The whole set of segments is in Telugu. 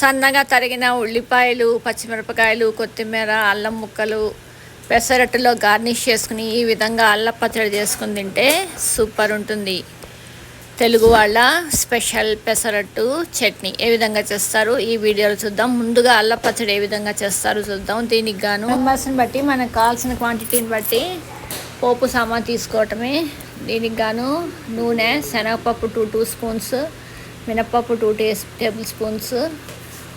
సన్నగా తరిగిన ఉల్లిపాయలు పచ్చిమిరపకాయలు కొత్తిమీర అల్లం ముక్కలు పెసరట్టులో గార్నిష్ చేసుకుని ఈ విధంగా అల్ల పచ్చడి చేసుకుని తింటే సూపర్ ఉంటుంది. తెలుగు వాళ్ళ స్పెషల్ పెసరట్టు చట్నీ. ఏ విధంగా చేస్తారు? ఈ వీడియోలో చూద్దాం. ముందుగా అల్ల పచ్చడి ఏ విధంగా చేస్తారు చూద్దాం. దీనికి గాను మెంబర్స్ని బట్టి మనకు కావాల్సిన క్వాంటిటీని బట్టి పోపు సామాన్ తీసుకోవటమే. దీనికి గాను నూనె శనగపప్పు టూ టూ స్పూన్స్ మినప్పప్పు టూ టే టేబుల్ స్పూన్స్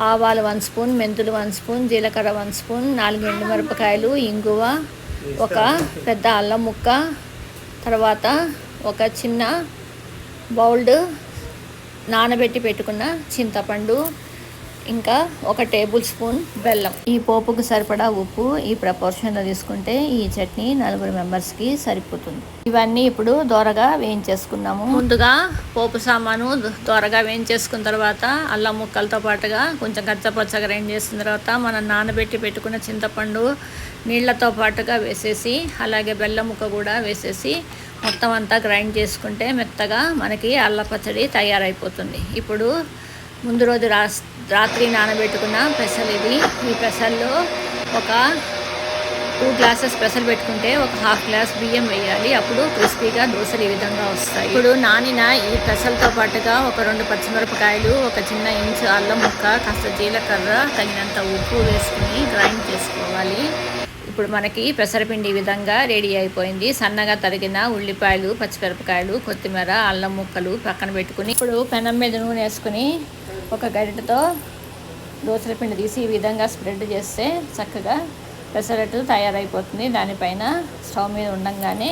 ఆవాలు వన్ స్పూన్ మెంతులు వన్ స్పూన్ జీలకర్ర వన్ స్పూన్ నాలుగు ఎండుమిరపకాయలు ఇంగువ ఒక పెద్ద అల్లం ముక్క తర్వాత ఒక చిన్న బౌల్డ్ నానబెట్టి పెట్టుకున్న చింతపండు ఇంకా ఒక టేబుల్ స్పూన్ బెల్లం. ఈ పోపుకు సరిపడా ఉప్పు ఈ ప్రపోర్షన్లో తీసుకుంటే ఈ చట్నీ నలుగురు మెంబర్స్కి సరిపోతుంది. ఇవన్నీ ఇప్పుడు దోరగా వేయించేసుకున్నాము. ముందుగా పోపు సామాను దోరగా వేయించేసుకున్న తర్వాత అల్లం ముక్కలతో పాటుగా కొంచెం కచ్చపచ్చగా గ్రైండ్ చేసిన తర్వాత మనం నానబెట్టి పెట్టుకున్న చింతపండు నీళ్ళతో పాటుగా వేసేసి అలాగే బెల్లం ముక్క కూడా వేసేసి మొత్తం అంతా గ్రైండ్ చేసుకుంటే మెత్తగా మనకి అల్ల పచ్చడి తయారైపోతుంది. ఇప్పుడు ముందు రోజు రా రాత్రి నానబెట్టుకున్న పెసలు ఇది. ఈ పెసల్లో ఒక టూ గ్లాసెస్ పెసలు పెట్టుకుంటే ఒక హాఫ్ గ్లాస్ బియ్యం వేయాలి. అప్పుడు క్రిస్పీగా దోశలు ఈ విధంగా వస్తాయి. ఇప్పుడు నానిన ఈ పెసలతో పాటుగా ఒక రెండు పచ్చిమిరపకాయలు ఒక చిన్న ఇంచు అల్లం ముక్క కాస్త జీలకర్ర తగినంత ఉప్పు వేసుకుని గ్రైండ్ చేసుకోవాలి. ఇప్పుడు మనకి పెసరపిండి ఈ విధంగా రెడీ అయిపోయింది. సన్నగా తరిగిన ఉల్లిపాయలు పచ్చిమిరపకాయలు కొత్తిమీర అల్లం ముక్కలు పక్కన పెట్టుకుని ఇప్పుడు పెనం మీద నూనె వేసుకుని ఒక గరిటతో దోసల పిండి తీసి ఈ విధంగా స్ప్రెడ్ చేస్తే చక్కగా పెసరట్టు తయారైపోతుంది. దానిపైన స్టవ్ మీద ఉండంగానే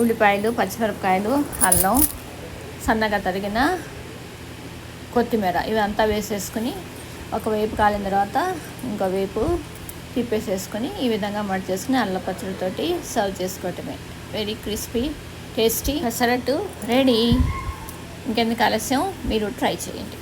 ఉల్లిపాయలు పచ్చిమిరపకాయలు అల్లం సన్నగా తరిగిన కొత్తిమీర ఇవంతా వేసేసుకుని ఒకవైపు కాలిన తర్వాత ఇంకో వైపు తిప్పేసేసుకొని ఈ విధంగా మడి చేసుకుని అల్ల పచ్చడితోటి సర్వ్ చేసుకోవటమే. Very crispy tasty pesarattu ready ఇంకెందుకు ఆలస్యం? మీరు ట్రై చేయండి.